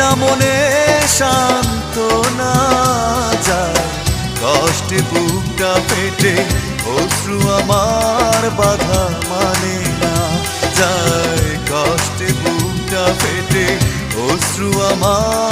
না মনে শান্ত না যায়। কষ্টে বুকটা পেটে অশ্রু আমার বাধা মানে না যায়। কষ্টে বুকটা পেটে অশ্রু আমার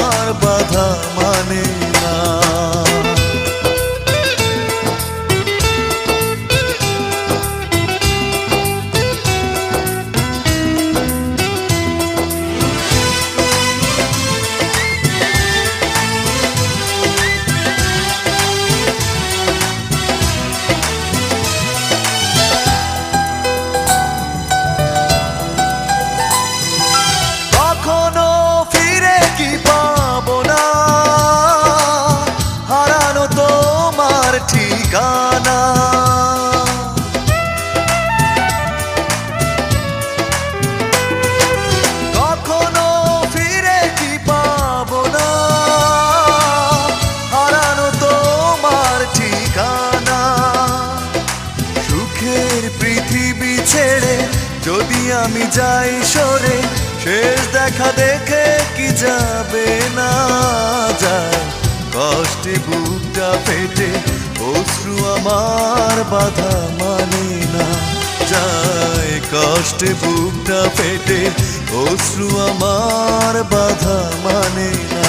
যদি আমি যাই সরে, শেষ দেখা দেখে কি যাবে না যায়। কষ্টে বুকটা পেটে অশ্রু আমার বাধা মানে না যায়। কষ্টে বুকটা পেটে অশ্রু আমার বাধা মানে না।